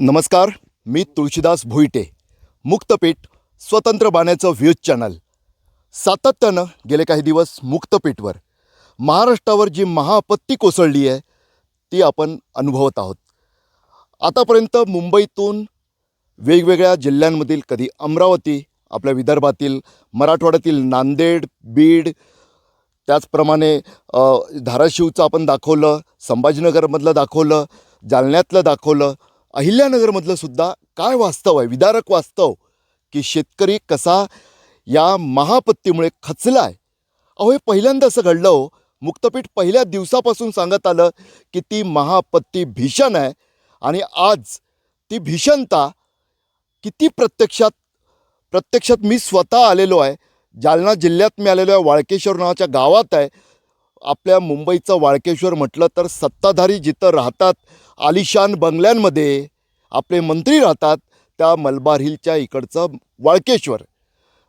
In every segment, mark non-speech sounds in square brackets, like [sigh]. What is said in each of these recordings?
नमस्कार मी तुळशीदास भोईटे मुक्तपीठ स्वतंत्र बाण्याचं views channel. सातत्यानं गेले काही दिवस मुक्तपीठवर महाराष्ट्रावर जी महाआपत्ती कोसळली आहे ती आपण अनुभवत आहोत. आतापर्यंत मुंबईतून वेगवेगळ्या जिल्ह्यांमधील कधी अमरावती आपल्या विदर्भातील मराठवाड्यातील नांदेड बीड त्याचप्रमाणे धाराशिवचं आपण दाखवलं संभाजीनगरमधलं दाखवलं जालन्यातलं दाखवलं अहिल्यानगरमधलं सुद्धा काय वास्तव आहे? विदारक वास्तव की शेतकरी कसा या महापत्तीमुळे खचला आहे? अहो हे पहिल्यांदा असं घडलं हो. मुक्तपीठ पहिल्या दिवसापासून सांगत आलं की ती महापत्ती भीषण आहे आणि आज ती भीषणता किती प्रत्यक्षात प्रत्यक्षात मी स्वतः आलेलो आहे. जालना जिल्ह्यात मी आलेलो आहे. वाळकेश्वर नावाच्या गावात आहे. आपल्या मुंबईचं वाळकेश्वर म्हटलं तर सत्ताधारी जिथं राहतात आलिशान बंगल्यांमध्ये आपले मंत्री राहतात त्या मलबार हिलच्या इकडचं वाळकेश्वर.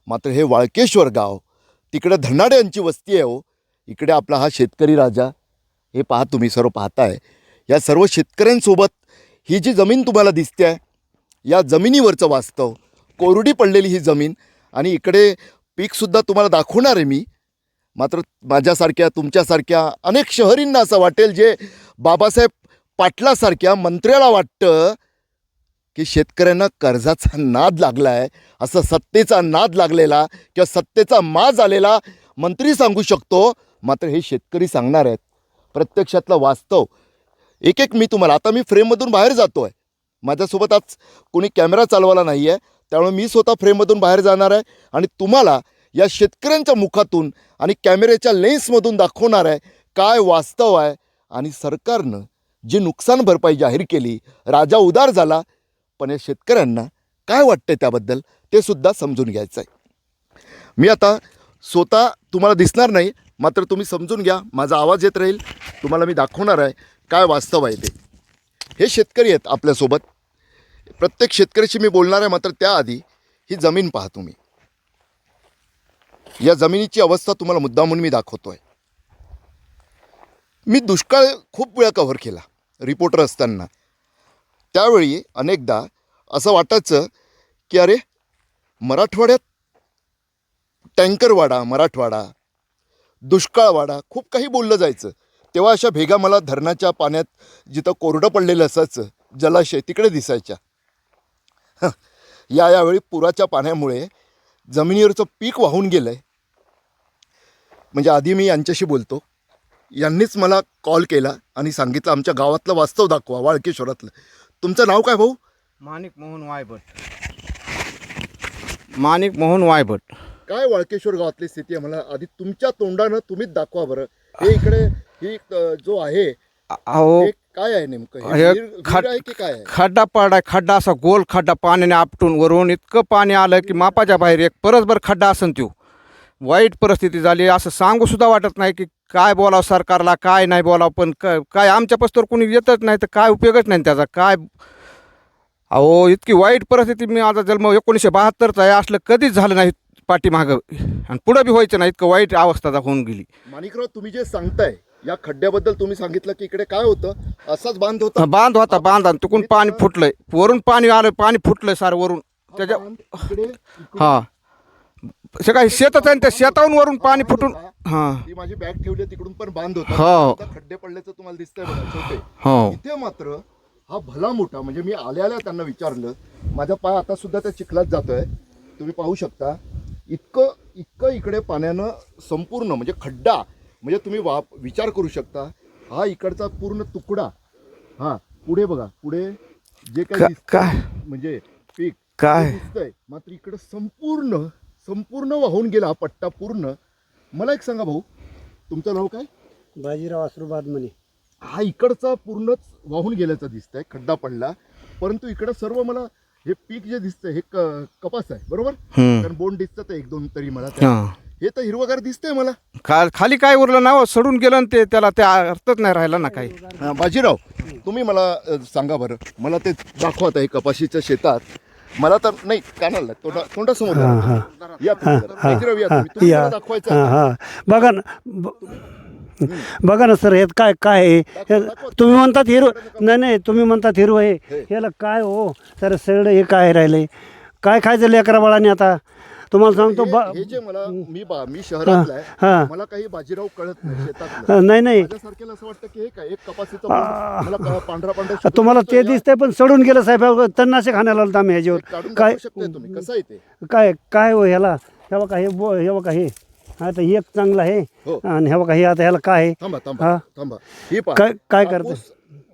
मात्र हे वाळकेश्वर गाव तिकडे धनाड्यांची वस्ती आहे हो. इकडे आपला हा शेतकरी राजा हे पहा तुम्ही सर्व पाहताय. या सर्व शेतकऱ्यांसोबत ही जी जमीन तुम्हाला दिसते आहे या जमिनीवरचं वास्तव कोरडी पडलेली ही जमीन आणि इकडे पीकसुद्धा तुम्हाला दाखवणार आहे मी. मात्र माझ्यासारख्या तुमच्यासारख्या अनेक शहरींना असं वाटेल जे बाबासाहेब पाटलासारख्या मंत्र्याला वाटतं की शेतकऱ्यांना कर्जाचा नाद लागला आहे असं सत्तेचा नाद लागलेला किंवा सत्तेचा माज आलेला मंत्री सांगू शकतो. मात्र हे शेतकरी सांगणार आहेत. प्रत्यक्षातलं वास्तव. एक एक मी तुम्हाला आता मी फ्रेममधून बाहेर जातो आहे माझ्यासोबत आज कोणी कॅमेरा चालवायला नाही आहे त्यामुळे मी स्वतः फ्रेममधून बाहेर जाणार आहे. आणि तुम्हाला या शेतकऱ्यांच्या मुखातून आणि कॅमेऱ्याच्या लेन्समधून दाखवणार आहे काय वास्तव आहे. आणि सरकारनं जी नुकसान भरपाई जाहीर केली राजा उदार झाला पण या शेतकऱ्यांना काय वाटतं त्याबद्दल ते सुद्धा समजून घ्यायचं आहे. मी आता स्वतः तुम्हाला दिसणार नाही मात्र तुम्ही समजून घ्या माझा आवाज येत राहील तुम्हाला मी दाखवणार आहे काय वास्तव आहे ते. हे शेतकरी आहेत आपल्यासोबत. प्रत्येक शेतकऱ्याशी मी बोलणार आहे मात्र त्याआधी ही जमीन पाहा तुम्ही. या जमिनीची अवस्था तुम्हाला मुद्दा म्हणून मी दाखवतोय. मी दुष्काळ खूप वेळा कव्हर केला रिपोर्टर असताना. त्यावेळी अनेकदा असं वाटायचं की अरे मराठवाड्यात टँकरवाडा मराठवाडा दुष्काळवाडा खूप काही बोललं जायचं. तेव्हा अशा भेगा मला धरणाच्या पाण्यात जिथं कोरडं पडलेलं असायचं जलाशय तिकडे दिसायच्या. या यावेळी पुराच्या पाण्यामुळे जमिनीवरचं पीक वाहून गेलं आहे म्हणजे आधी मी यांच्याशी बोलतो. यांनीच मला कॉल केला आणि सांगितलं आमच्या गावातलं वास्तव दाखवा वाळकेश्वरातलं. तुमचं नाव काय भाऊ? माणिक मोहन वायभट. माणिक मोहन वायभट. काय वाळकेश्वर गावातली स्थिती आहे? मला आधी तुमच्या तोंडानं तुम्हीच दाखवा बरं. हे इकडे ही जो आहे अहो काय आहे नेमकं? विहीर- विहीर खड- आहे की काय आहे? खड्डा पडाय खड्डा असा गोल खड्डा पाण्याने आपटून वरून इतकं पाणी आलं की मापाच्या बाहेर एक परसभर खड्डा असन त्यो. वाईट परिस्थिती झाली असं सांगू सुद्धा वाटत नाही की काय बोलावं सरकारला काय नाही बोलावं पण काय आमच्या पस्तोर कोणी येतच नाही तर काय उपयोगच नाही त्याचा काय अहो इतकी वाईट परिस्थिती मी माझा जन्म एकोणीसशे बहात्तरचा आहे असलं कधीच झालं नाही पाठीमागं. आणि पुढं बी व्हायचं नाही इतकं वाईट अवस्था होऊन गेली. माणिकराव तुम्ही जे सांगताय या खड्ड्याबद्दल तुम्ही सांगितलं की इकडे काय होतं? असाच बांध होता? बांध होता बांध आणि तिकडून पाणी फुटलंय. वरून पाणी आलं पाणी फुटलंय सारं वरून. त्याच्या हा. सगळं शेतच आहे आणि त्या शेताहून वरून पाणी फुटून हा. ती माझी बॅग ठेवली आहे, तिकडून पण बांध होता. हो. खड्डे पडल्याचं तुम्हाला दिसतंय बघा छोटे. हो. इथे मात्र हा भला मोठा म्हणजे मी आल्या आल्या त्यांना विचारलं माझा पाय आता सुद्धा त्या चिखलात जातोय. तुम्ही पाहू शकता. इतकं इतकं इकडे पाण्यानं संपूर्ण म्हणजे खड्डा म्हणजे तुम्ही वा विचार करू शकता. हा इकडचा पूर्ण तुकडा. हा पुढे बघा पुढे जे काही का- दिसतंय, काय? म्हणजे पीक काय? ते दिसतंय मात्र इकडे संपूर्ण संपूर्ण वाहून गेला पट्टा पूर्ण. मला एक सांगा भाऊ तुमचं नाव काय? बाजीराव आसरुबाद म्हणे हा इकडचा पूर्णच वाहून गेल्याचं दिसतंय खड्डा पडला. परंतु इकडं सर्व मला हे पीक जे दिसतंय हे क- कपास आहे बरोबर? हम्म. कारण बोंड दिसतं एक दोन तरी मला. हा. हे तर हिरवगार दिसतंय मला. खा खाली काय उरलं ना हो, सडून गेलं आणि ते त्याला ते अर्थच नाही राहिला ना काही. हा, बाजीराव तुम्ही मला अ, सांगा बरं. मला ते दाखवा आता हे कपाशीच्या शेतात. मला तर नाही कानाला तोंडा तोंडासमोर या. या तुम्ही जरा. बाजीराव या तुम्ही. तुम्ही मला दाखवायचं हां आहे. हां. बघा ना ब- बघा ना सर हे काय काय आहे? हे तुम्ही म्हणतात हिरो नाही नाही तुम्ही म्हणतात हिरो आहे. ह्याला काय हो? सर सगळं हे काय राहिलंय? काय खायचं लेकरा बाळाने आता? तुम्हाला सांगतो बा हे जे मला मी बा मी शहरातला आहे. हां. मला काही बाजीराव कळत नाही नाही नाही. माझ्यासारख्याला असं वाटतं की हे काय एक कपासीचं बोंड, मला का- पांढरा पांढरा तुम्हाला ते दिसतंय पण सडून गेलं साहेब. तन्नाशे खाण्याला आलो आम्ही ह्याच्यावर. काढून काय दाखवू शकताय तुम्ही. कसं आहे ते? काय काय हो ह्याला? हे बघा हे बो हे बघा हे. आता एक चांगला आहे. हो. आणि हे बघा हे आता ह्याला काय आहे? थांबा हा. थांबा. थांबा ही पहा. काय काय कापूस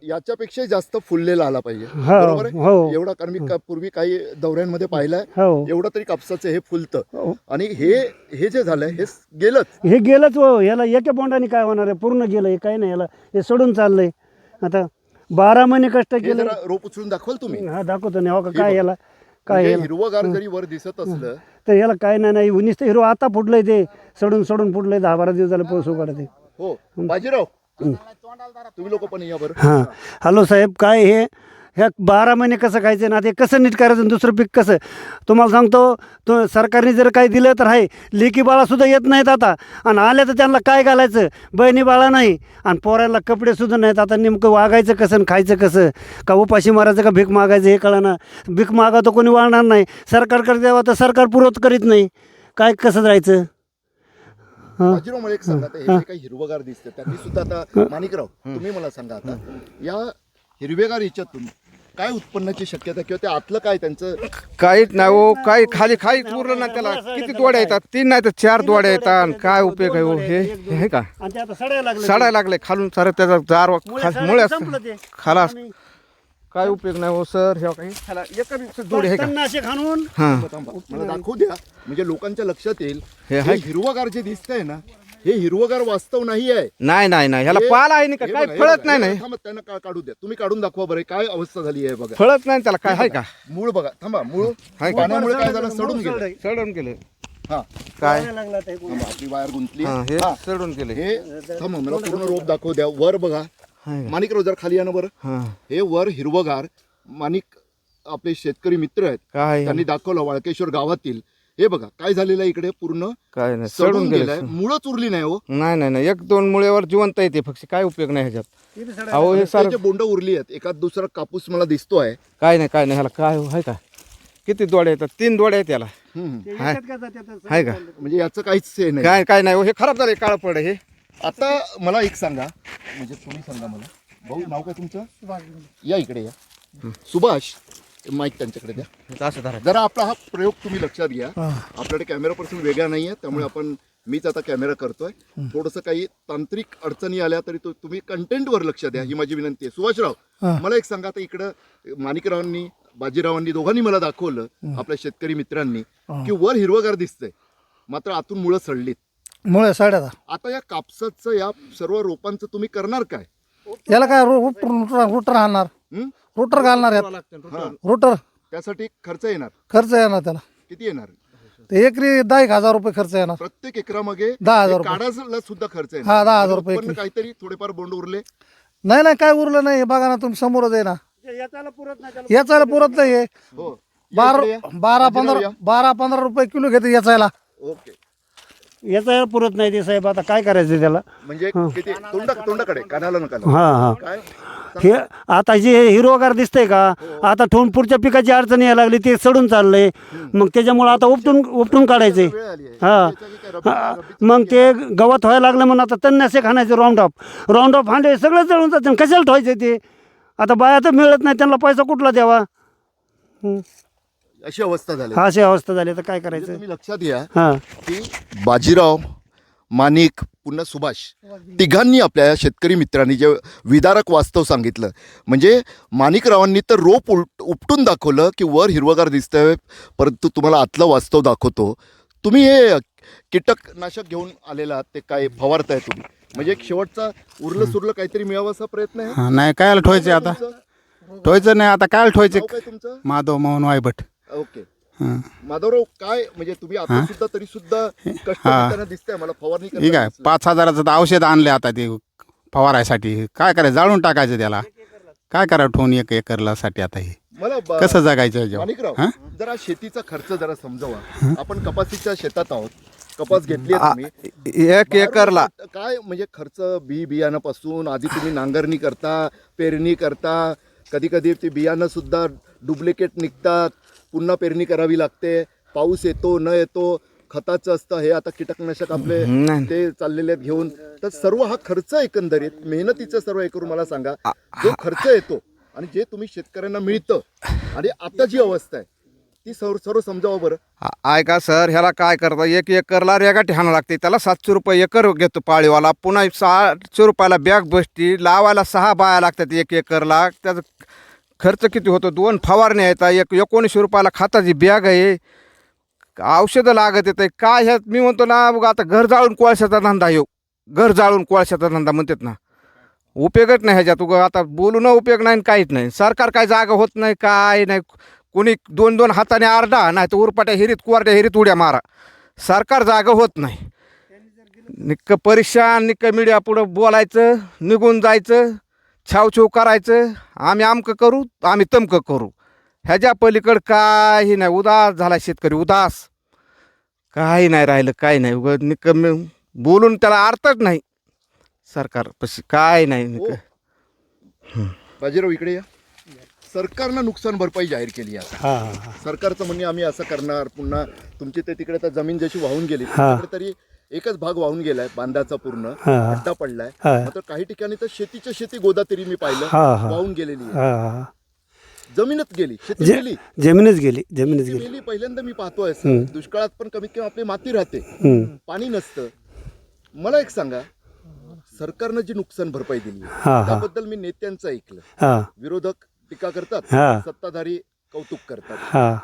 याच्यापेक्षा जास्त फुललेला आला पाहिजे. हो, बरोबर आहे? हो. एवढा कारण मी का- पूर्वी काही दौऱ्यांमध्ये पाहिलंय. हो. एवढं तरी कापसाचं हे फुलतं. हो. आणि हे हे जे झालंय हे स- गेलंच. हे गेलंच हो. ह्याला एका बोंडाने काय होणार आहे? पूर्ण गेलं हे काही नाही याला हे सोडून चाललंय. आता बारा महिने कष्ट हे केले. जरा रोप उचलून दाखवाल तुम्ही. हा दाखवतो नाही हो का? हे काय बघ. याला काय म्हणजे याला? हिरवगार जरी वर दिसत असलं तर याला काय नाही नाही. उन्नीस हिरो आता फुटलंय ते. सडून सडून फुटलंय. दहा बारा दिवस झाले पाऊस उघडते हो. बाजीराव तुम्ही लोक पण या बरं. हां. हॅलो साहेब काय हे? ह्या बारा महिने कसं खायचं? ना ते कसं नीट करायचं? आणि दुसरं पीक कसं? तुम्हाला सांगतो तो सरकारने जर काही दिलं तर आहे लेकी बाळासुद्धा येत नाहीत आता. आणि आल्या तर त्यांना काय घालायचं? बहिणी बाळा नाही. आणि पोरायला कपडेसुद्धा नाहीत. आता नेमकं वागायचं कसं आणि खायचं कसं? का उपाशी मारायचं का भीक मागायचं हे कळणार भीक मागा तर कोणी वाळणार नाही. सरकारकडे द्यावा तर सरकार पुरवत करीत नाही. काय कसं जायचं बाजीराव मला एक सांगा आता हे. जे काही हिरवगार दिसते त्यांनी सुद्धा आता माणिकराव तुम्ही मला सांगा आता या हिरवेगार याच्यातून काय उत्पन्नाची शक्यता किंवा ते आतलं काय त्यांचं? काहीच नाही हो काही खाली खाली उरलं ना त्याला. किती दोड्या येतात? तीन नाही तर चार दोड्या येतात. आणि काय उपयोग आहे हो? हे हे आहे का? आणि ते आता सडायला लागलं. सडायला लागले. खालून सारं त्याचा जार मुळे खा- सडायला मुळे संपलं ते. खालास. आम्ही काय उपयोग नाही हो सर? हे काही ह्याला एका बी जोडी आहे का? तणनाशक आणून. हां. मला दाखवू द्या. म्हणजे लोकांच्या लक्षात येईल. हे हे आहे. हिरवगार जे दिसतंय ना हे हिरवगार वास्तव नाही आहे. नाही नाही नाही. ह्याला हे- पाला आहे नाही का? हे काय हे फळत बघा, नाही हे नाही थांबा, त्यांना का- काढू द्या. तुम्ही काढून दाखवा बरं. काय अवस्था झाली आहे बघा. फळत नाही त्याला. काय आहे का? मूळ बघा. थांबा मूळ. हाय का? पाण्यामुळे काय झालं? सडून गेलं. सडून गेले. हा. काय? लागला ते. थांबा, आपली वायर गुंतली. हा हे हा, सडून गेले. हे थांबा मला पूर्ण रोप दाखवू द्या. वर बघा. माणिक जर खाली या ना बरं. हा. हे वर हिरवगार माणिक आपले शेतकरी मित्र आहेत. काय त्यांनी दाखवलं वाळकेश्वर गावातील. हे बघा काय झालेलं आहे इकडे? पूर्ण काय नाही सडून गेलाय गेले. मुळच उरली नाही हो. नाही नाही नाही. एक दोन मुळेवर जिवंत येते फक्त. काय उपयोग नाही ह्याच्यात. अहो हे ते सारं जे बोंड उरली आहेत. एखाद दुसरा कापूस मला दिसतोय. काय नाही काय नाही. ह्याला काय आहे का? किती दोड्या येतात? तीन दोड्या आहेत याला. हाय. का म्हणजे याचं काहीच हे नाही. काय काय नाही हो, हे खराब झाले काळ पड हे. आता मला एक सांगा. म्हणजे तुम्ही सांगा मला. भाऊ नाव काय तुमचं? या इकडे या. सुभाष माईक त्यांच्याकडे द्या. असं धरा. जरा आपला हा प्रयोग तुम्ही लक्षात घ्या. आपल्याकडे कॅमेरा पर्सन वेगळा नाहीये त्यामुळे आपण मीच आता कॅमेरा करतोय. थोडंसं काही तांत्रिक अडचणी आल्या तरी तो तुम्ही कंटेंटवर लक्ष द्या ही माझी विनंती आहे. सुभाषराव मला एक सांगा आता इकडं माणिकरावांनी बाजीरावांनी दोघांनी मला दाखवलं आपल्या शेतकरी मित्रांनी की वर हिरवगार दिसतंय. मात्र आतून मुळं सडलीत. मुळे साड्याचा आता. या कापसाचं या सर्व रोपांचं तुम्ही करणार काय? याला काय रुटर रुटर रुटर हं? घालणार यात. हा. रुटर. त्यासाठी खर्च येणार? खर्च येणार त्याला. किती येणार? ते एकरी दहा एक हजार रुपये खर्च येणार. प्रत्येक एकरामागे दहा हजार हे रुपये. काढायला सुद्धा खर्च हा, दहा हजार रुपये उत्पन्न एकरी. काहीतरी थोडेफार बोंड उरले. नाही नाही काय उरलं नाही हे बघा ना तुम्ही समोरच आहे ना. याच्याला पुरत नाही त्याला. याचायला पुरत नाही हे. हो. या बारा इकडे या. बारा पंधरा. बारा पंधरा रुपये किलो घेते याचायला. ओके. याचा पुरत नाही ते साहेब आता काय करायचं त्याला? म्हणजे किती? तोंडा तोंडाकडे कानाला नका लावू. हा हा. काय? हे आता जे हिरोगार दिसतंय का? आता ठेवून पुढच्या पिकाची अडचण यायला लागली ते सडून चाललंय. मग त्याच्यामुळे आता उपटून उपटून आहे. हा. हा. मग ते गवत व्हायला लागलं म्हणून आता तन्नाशे खाण्याचे राऊंड ऑफ राऊंड ऑफ हांडे सगळं जळून जाते. कशाला ठेवायचे ते? आता बाया तर मिळत नाही त्यांना पैसा कुठला द्यावा? हं. अशी अवस्था झाली. हा अशी अवस्था झाली. तर काय म्हणजे करायचं? तुम्ही लक्षात घ्या हा. की बाजीराव माणिक पुन्हा सुभाष तिघांनी आपल्या शेतकरी मित्रांनी जे विदारक वास्तव सांगितलं. म्हणजे माणिकरावांनी तर रोप उलट उपटून दाखवलं की वर हिरवगार दिसतंय परंतु तुम्हाला आतलं वास्तव दाखवतो. तुम्ही हे कीटकनाशक घेऊन आलेला आहात ते काय फवारताय तुम्ही? म्हणजे एक शेवटचा उरलं सुरलं काहीतरी मिळावं असा प्रयत्न आहे? हा, नाही काय ठेवायचे आता? तुमचं? ठेवायचं नाही आता काय तुमचं? माधव मोहन वायभट. ओके. हा. माधवराव काय म्हणजे तुम्ही आता सुद्धा तरी सुद्धा कष्ट हा. दिसतंय मला फवारणी ठीक आहे. पाच हजाराचं तर औषध आणले आता ते फवारायसाठी. काय करायचं? जाळून टाकायचं त्याला. काय करावं ठेवून एक एकरला साठी आता हे? मला ब- कसं जगायचं ह्याच्यावर? माणिकराव हा? जरा शेतीचा खर्च जरा समजावा. आपण कपासीच्या शेतात आहोत. कपास घेतली आहे आ- तुम्ही. एक एकरला. काय म्हणजे खर्च बी बियाण्यापासून आधी तुम्ही नांगरणी करता पेरणी करता कधी कधी ते बियाणं सुद्धा डुप्लिकेट निघतात. पुन्हा पेरणी करावी लागते. पाऊस येतो न येतो खताचं असतं हे आता कीटकनाशक आपले. ते चाललेले आहेत घेऊन. तर सर्व हा खर्च एकंदरीत मेहनतीचं सर्व हे करून मला सांगा. जो खर्च येतो आणि जे तुम्ही शेतकऱ्यांना मिळतं आणि आता जी अवस्था आहे ती सर्व सर्व समजावं बरं. ऐका सर ह्याला काय करता एक एकरला रेगाटी हाणं लागते त्याला सातशे रुपये एकर घेतो पाळीवाला पुन्हा सहाशे रुपयाला बॅग बसती लावायला सहा बाया लागतात एक एकरला त्याचा खर्च किती होतो? दोन फवारण्या येतात एक एकोणीसशे रुपयाला खाताची बॅग आहे. औषधं लागत येते काय ह्यात? मी म्हणतो ना बघा आता घर जाळून कोळशाचा धंदा येऊ घर जाळून कोळशाचा धंदा म्हणतात ना. उपयोगच नाही ह्याच्यात. उगं आता बोलून उपयोग नाही आणि काहीच नाही. सरकार काय जागा होत नाही काय नाही. कोणी दोन दोन हाताने आरडा नाही तर उरपाट्या हिरीत कुवारट्या हिरीत उड्या मारा. सरकार जागा होत नाही. निक्क परेशान निक्क मीडिया पुढं बोलायचं निघून जायचं. छावछाव करायचं. आम्ही आमकं करू आम्ही तमकं करू. ह्याच्या पलीकडं काही नाही. उदास झाला शेतकरी उदास. काही नाही राहिलं काही नाही. उगं निक्क मी- बोलून त्याला अर्थच नाही. सरकार पशी काय नाही हो. बाजीराव इकडे या. सरकारनं नुकसान भरपाई जाहीर केली आहे आता. हा हा सरकारचं म्हणणे आम्ही असं करणार. पुन्हा तुमची ते तिकडे तर जमीन जशी वाहून गेली. तिकडे तरी एकच भाग वाहून गेलाय बांधाचा पूर्ण. अड्डा पडलाय. मात्र काही ठिकाणी तर शेतीच्या शेती गोदातरी मी पाहिलं. वाहून गेलेली आहे. जमीनच गेली. शेती जे गेली जमीनच गेली जमीनच गेली. गेली पहिल्यांदा मी पाहतोय असं. दुष्काळात पण कमीत कमी आपली माती राहते. हम्म. पाणी नसतं. मला एक सांगा. सरकारनं जी नुकसान भरपाई दिली हा, हा. त्याबद्दल मी नेत्यांचं ऐकलं. हा. विरोधक टीका करतात. हा. सत्ताधारी कौतुक करतात. हा.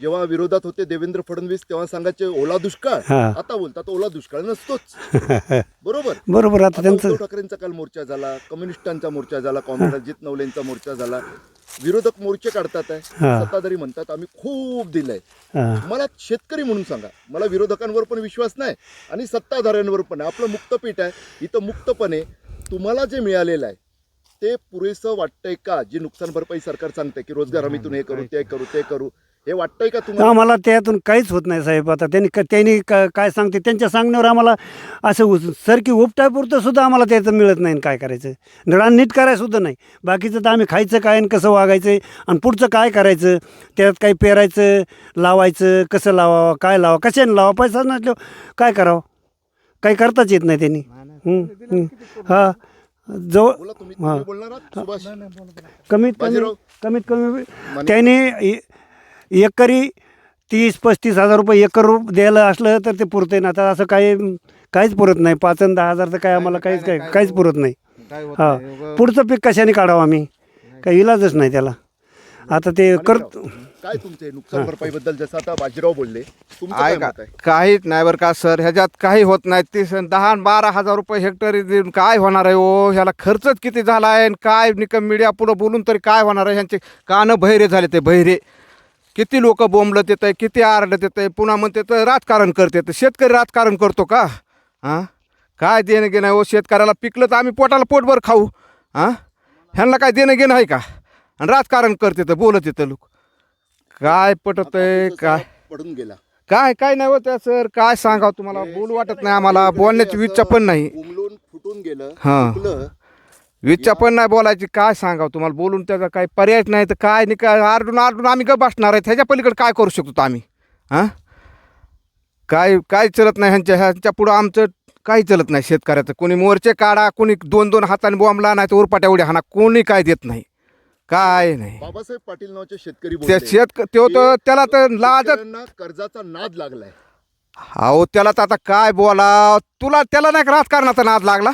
जेव्हा विरोधात होते देवेंद्र फडणवीस तेव्हा सांगायचे ओला दुष्काळ. हा. आता बोलतात ओला दुष्काळ नसतोच. [laughs] बरोबर? बरोबर आता आता त्यांचं उद्धव ठाकरेंचा काल मोर्चा झाला कम्युनिस्टांचा मोर्चा झाला काँग्रेस अजित नवलेंचा मोर्चा झाला. विरोधक मोर्चे काढतात आहे. हा. सत्ताधारी म्हणतात आम्ही खूप दिलंय. हा. मला शेतकरी म्हणून सांगा. मला विरोधकांवर पण विश्वास नाही आणि सत्ताधाऱ्यांवर पण आपलं मुक्तपीठ आहे. इथं मुक्तपणे तुम्हाला जे मिळालेलं आहे ते पुरेसं वाटतंय का? जी नुकसान भरपाई सरकार सांगते की रोजगार हमीतून हे करू ते करू ते करू. हे वाटतंय का तुम्हाला? आम्हाला त्यातून काहीच होत नाही साहेब. आता त्यांनी क- त्यांनी का- काय सांगते त्यांच्या सांगण्यावर आम्हाला असं उस- सरकी उपटायपुरतं सुद्धा आम्हाला त्याचं मिळत नाही आणि काय करायचं? नळा नीट करायचं सुद्धा नाही. बाकीचं तर आम्ही खायचं काय आणि कसं वागायचं आणि पुढचं काय करायचं? त्यात काही पेरायचं लावायचं कसं लावावं काय लावा कशाने लावा पैसा नसल्यावर काय करावं? काही करताच येत नाही त्यांनी. हं, हं. हा. जवळ बोला तुम्ही हा. तुम्ही बोलणार आहात? सुभाष. कमीत कमी बाजीराव. कमीत कमी त्याने एकरी तीस पस्तीस हजार रुपये एकर रु- द्यायला असलं तर ते पुरते ना. आता असं काही काहीच पुरत नाही. पाच आणि दहा हजार तर काय आम्हाला काहीच काय काहीच पुरत नाही. काय होत हा. पुढचं पीक कशाने काढावं आम्ही? काही इलाजच नाही त्याला. आता ते करत काय तुमचे नुकसान भरपाई बद्दल जसं आता बाजीराव बोलले तुमचं काय ऐका मत आहे? काहीच नाही बरं का सर. ह्याच्यात काही होत नाही. ते स- दहा बारा हजार रुपये हेक्टरी देऊन काय होणार आहे ओ ह्याला खर्चच किती झाला आहे आणि काय निकम मीडिया पुढं बोलून तरी काय होणार आहे? ह्यांचे कानं बहिरे झाले ते बहिरे. किती लोक बोंबलत येत आहे किती आरडत येत आहे पुन्हा म्हणते तर राजकारण करते. तर शेतकरी राजकारण करतो का? हां? काय देणं घेणं आहे ओ शेतकऱ्याला पिकलं तर आम्ही पोटाला पोटभर खाऊ. हां? ह्यांना काय देणं घेणं आहे का? आणि राजकारण करते तर बोलत येतं लोक. काय पटत आहे काय? पडून गेला. काय काय नाही होत सर काय सांगावं तुम्हाला? बोलू वाटत नाही आम्हाला बोलण्याची इच्छा पण नाही. फुटून गेलं हा. इच्छा पण नाही बोलायची काय सांगावं तुम्हाला? बोलून त्याचा काही पर्यायच नाही तर काय नाही काय आरडून आरडून आम्ही का बसणार आहे ह्याच्या पलीकडे काय करू शकतो आम्ही? हां? काय काय चलत नाही ह्यांच्या ह्यांच्या पुढं आमचं काही चलत नाही शेतकऱ्याचं. कोणी मोर्चे काढा कोणी दोन दोन हाताने बॉम्बला नाही तर उरपाट्या उड्या हाणा. कोणी काय देत नाही. काय नाही. बाबासाहेब पाटील नावाचे शेतकरी त्या बोलले शेत तो तर त्याला तर शेतकऱ्यांना कर्जाचा नाद लागलाय. अहो त्याला तर आता काय बोला तुला त्याला नाही राजकारणाचा नाद लागला?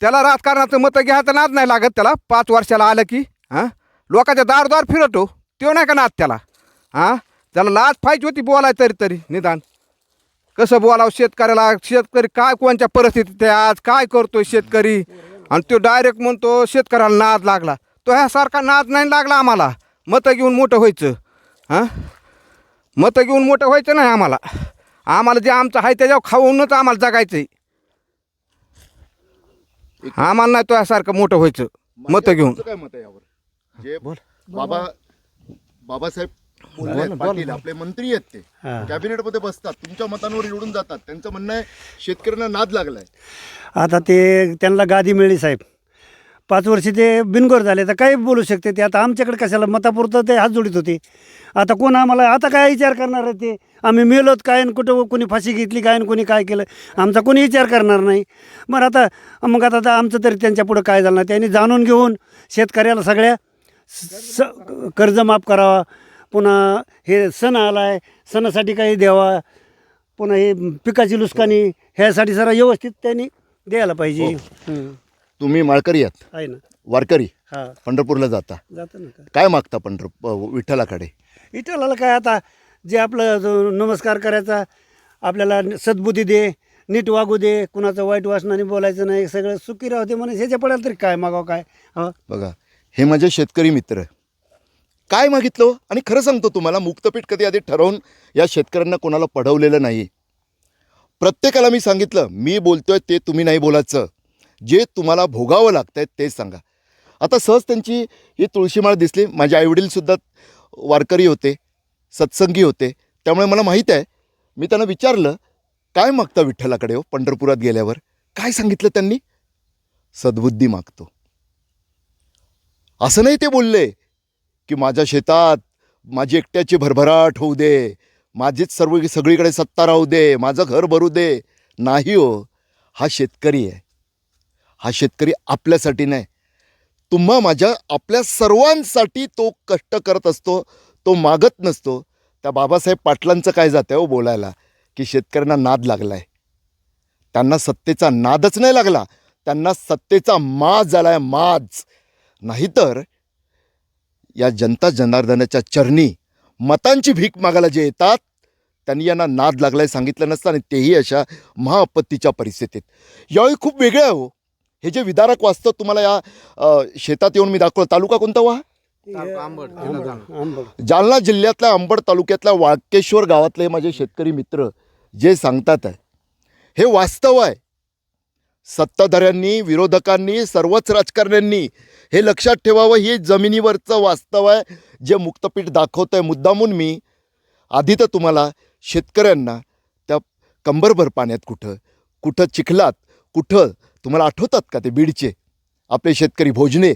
त्याला राजकारणाचं मतं घ्यायचं नाद नाही लागत त्याला. पाच वर्षाला आलं की हां? लोकांच्या दारदार फिरतो तो नाही का नाद त्याला? हां? त्याला लाज पाहिजे होती बोलाय तरी तरी निदान. कसं बोलावं शेतकऱ्याला? शेतकरी काय कोणत्या परिस्थितीत आहे आज? काय करतोय शेतकरी? आणि तो डायरेक्ट म्हणतो शेतकऱ्याला नाद लागला. तो ह्यासारखा नाद नाही लागला आम्हाला. मतं घेऊन मोठं व्हायचं. हां? मतं घेऊन मोठं व्हायचं नाही आम्हाला. आम्हाला जे आमचं आहे त्याच्यावर खाऊनच आम्हाला जगायचं आहे आम्हाला नाही तो यासारखं मोठं व्हायचं. मतं घेऊन. काय मत आहे यावर? जे बाबा बाबासाहेब बोलले पाटील आपले मंत्री आहेत ते. हा. कॅबिनेटमध्ये बसतात. तुमच्या मतांवर निवडून जातात. त्यांचं म्हणणं आहे शेतकऱ्यांना नाद लागलाय. आता ते त्यांना गादी मिळली साहेब. पाच वर्षी ते बिनगोर झाले. तर काही बोलू शकते ते. आता आमच्याकडे कशाला? मतापुरतं ते हात जोडीत होते. आता कोण आम्हाला आता काय विचार करणार आहे ते? आम्ही मेलोत काय आणि कुठं कोणी फाशी घेतली काय आणि कोणी काय केलं? आमचा कोणी विचार करणार नाही. बरं आता मग आता आता आमचं तरी त्यांच्या पुढं काय झालं त्यांनी जाणून घेऊन शेतकऱ्याला सगळ्या स कर्ज माफ करावा. पुन्हा हे सण आला आहे सणासाठी काही द्यावा. पुन्हा हे पिकाची नुकसानी ह्यासाठी जरा व्यवस्थित त्यांनी द्यायला पाहिजे. हं. तुम्ही माळकरी आहात. आहे ना. वारकरी. हा. पंढरपूरला जाता. जातं ना. काय मागता पंढर प- विठ्ठलाकडे? विठ्ठलाला काय आता जे आपलं जो नमस्कार करायचा आपल्याला सद्बुद्धी दे नीट वागू दे कुणाचं वाईट वासनाने बोलायचं नाही सगळं सुखी राहू दे म्हणे ह्याच्या पडायला तरी काय मागावं काय? हां? बघा हे माझे शेतकरी मित्र. काय मागितलं हो? आणि खरं सांगतो तुम्हाला मुक्तपीठ कधी आधी ठरवून या शेतकऱ्यांना कोणाला पढवलेलं नाही प्रत्येकाला मी सांगितलं मी बोलतोय ते तुम्ही नाही बोलायचं. जे तुम्हाला भोगावं लागतंय तेच सांगा. आता सहज त्यांची ही तुळशीमाळ दिसली माझे आईवडीलसुद्धा वारकरी होते. सत्संगी होते. त्यामुळे मला माहीत आहे. मी त्यांना विचारलं काय मागता विठ्ठलाकडे हो पंढरपुरात गेल्यावर? काय सांगितलं त्यांनी? सद्बुद्धी मागतो. असं नाही ते बोलले की माझ्या शेतात माझी एकट्याची भरभराट होऊ दे. माझीच सर्व सगळीकडे सत्ता राहू दे. माझं घर भरू दे. नाही हो. हा शेतकरी आहे. हा शेतकरी आपल्यासाठी नाही. तुम्हा माझ्या आपल्या सर्वांसाठी तो कष्ट करत असतो. तो मागत नसतो. त्या बाबासाहेब पाटलांचं काय जातं हो बोलायला? की शेतकऱ्यांना नाद लागला आहे त्यांना सत्तेचा नादच नाही लागला. त्यांना सत्तेचा माज झाला आहे माज. नाहीतर या जनता जनार्दनाच्या चरणी मतांची भीक मागायला जे येतात त्यांनी यांना नाद लागलाय सांगितलं नसतं आणि तेही अशा महाआपत्तीच्या परिस्थितीत. यावेळी खूप वेगळं आहे हो. हे जे विदारक वाचतं तुम्हाला या शेतात येऊन मी दाखवलं तालुका कोणता हो वा जालना जिल्ह्यातल्या अंबड तालुक्यातल्या वाळकेश्वर गावातले माझे शेतकरी मित्र जे सांगतात आहे हे वास्तव आहे. सत्ताधाऱ्यांनी विरोधकांनी सर्वच राजकारण्यांनी हे लक्षात ठेवावं हे जमिनीवरचं वास्तव आहे. जे मुक्तपीठ दाखवतं आहे मुद्दामून मी. आधी तर तुम्हाला शेतकऱ्यांना त्या कंबरभर पाण्यात कुठं कुठं चिखलात कुठं तुम्हाला आठवतात का ते बीडचे? आपले शेतकरी भोजने.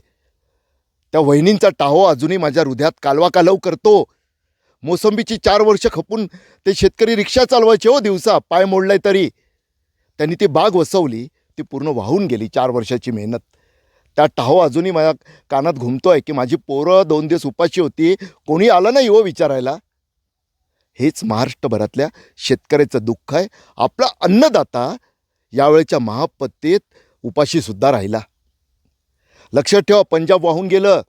त्या वहिनींचा टाहो अजूनही माझ्या हृदयात कालवा कालव करतो. मोसंबीची चार वर्ष खपून ते शेतकरी रिक्षा चालवायचे हो दिवसा पाय मोडलाय तरी. त्यांनी ती बाग वसवली ती पूर्ण वाहून गेली चार वर्षाची मेहनत. त्या टाहो अजूनही माझ्या कानात घुमतोय की माझी पोरं दोन दिवस उपाशी होती कोणी आलं नाही हो विचारायला. हेच महाराष्ट्रभरातल्या शेतकऱ्याचं दुःख आहे. आपला अन्नदाता यावेळच्या महापत्तेत उपाशीसुद्धा राहिला. लक्षात ठेवा पंजाब वाहून गेलं.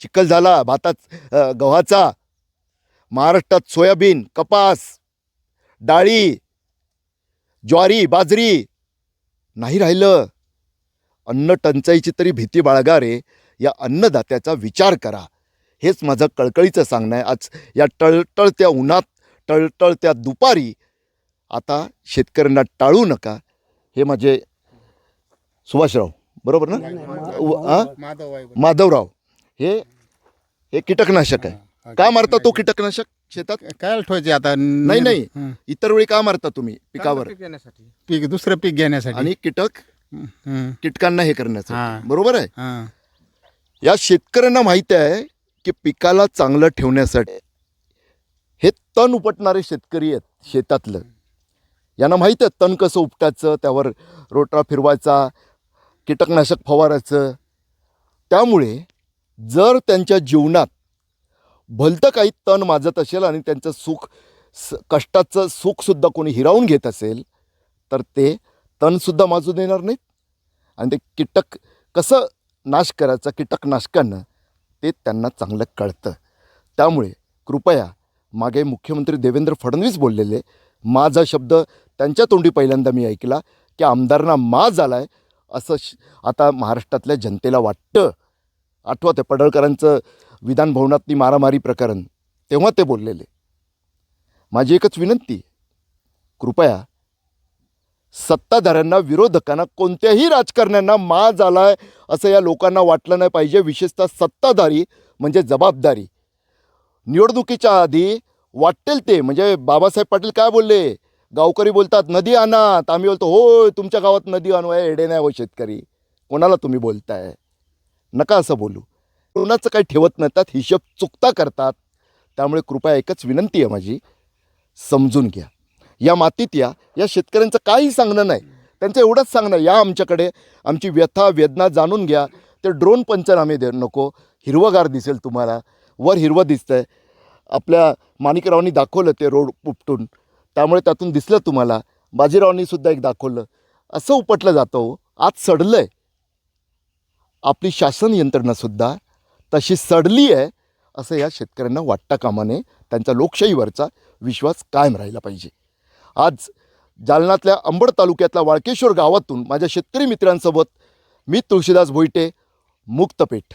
चिखल झाला भातात गव्हाचा. महाराष्ट्रात सोयाबीन कपास डाळी ज्वारी बाजरी नाही राहिलं. अन्न टंचाईची तरी भीती बाळगा रे. या अन्नदात्याचा विचार करा. हेच माझं कळकळीचं सांगणं आहे. आज या टळटळत्या उन्हात टळटळत्या दुपारी आता शेतकऱ्यांना टाळू नका. हे माझे सुभाषराव. बरोबर ना? उ- आ? माधव आहे माधवराव. हे हे कीटकनाशक आहे. का मारता तो कीटकनाशक शेतात? काय ठेवायचे आता? नाही नाही. हं. इतर वेळी का मारता तुम्ही पिकावर? पीक दुसरं पीक घेण्यासाठी. आणि कीटक? हं. कीटकांना हे हा. करण्यासाठी बरोबर आहे? हां. या शेतकऱ्यांना माहिती आहे की पिकाला चांगलं ठेवण्यासाठी हे तण उपटणारे शेतकरी आहेत शेतातलं. यांना माहीत आहे तण कसं उपटायचं त्यावर रोटरा फिरवायचा कीटकनाशक फवारायचं. त्यामुळे जर त्यांच्या जीवनात भलतं काही तण माजत असेल आणि त्यांचं सुख स कष्टाचं सुखसुद्धा कोणी हिरावून घेत असेल तर ते तणसुद्धा माजू देणार नाहीत. आणि ते कीटक कसं नाश करायचा कीटकनाशकानं ते त्यांना चांगलं कळतं. त्यामुळे कृपया मागे मुख्यमंत्री देवेंद्र फडणवीस बोललेले माझा शब्द त्यांच्या तोंडी पहिल्यांदा मी ऐकला की आमदारांना माज आला आहे असं श आता महाराष्ट्रातल्या जनतेला वाटतं. आठवत आहे पडळकरांचं विधान भवनातली मारामारी प्रकरण. तेव्हा ते बोललेले. माझी एकच विनंती कृपया सत्ताधाऱ्यांना विरोधकांना कोणत्याही राजकारण्यांना माज आलाय असं या लोकांना वाटलं नाही पाहिजे. विशेषतः सत्ताधारी म्हणजे जबाबदारी. निवडणुकीच्या आधी वाटेल ते. म्हणजे बाबासाहेब पाटील काय बोलले? गावकरी बोलतात नदी आणत आम्ही बोलतो होय तुमच्या गावात नदी आणू आहे एडे नाही हो शेतकरी. कोणाला तुम्ही बोलताय? नका असं बोलू. कोणाचं काही ठेवत नसतात हिशेब चुकता करतात. त्यामुळे कृपया एकच विनंती आहे माझी समजून घ्या. या मातीत या. या शेतकऱ्यांचं काही सांगणं नाही. त्यांचं एवढंच सांगणं या आमच्याकडे. आमची व्यथा वेदना जाणून घ्या. ते ड्रोन पंचनामे दे नको. हिरवगार दिसेल तुम्हाला. वर हिरवं दिसतंय. आपल्या माणिकरावांनी दाखवलं ते रोड उपटून. त्यामुळे त्यातून दिसलं तुम्हाला. बाजीरावांनी सुद्धा एक दाखवलं. असं उपटलं जातं हो. आज सडलं आहे आपली शासन यंत्रणासुद्धा तशी सडली आहे असं या शेतकऱ्यांना वाटता कामाने. त्यांचा लोकशाहीवरचा विश्वास कायम राहिला पाहिजे. आज जालन्यातल्या अंबड तालुक्यातल्या वाळकेश्वर गावातून माझ्या शेतकरी मित्रांसोबत मी तुळशीदास भोईटे मुक्तपेठ.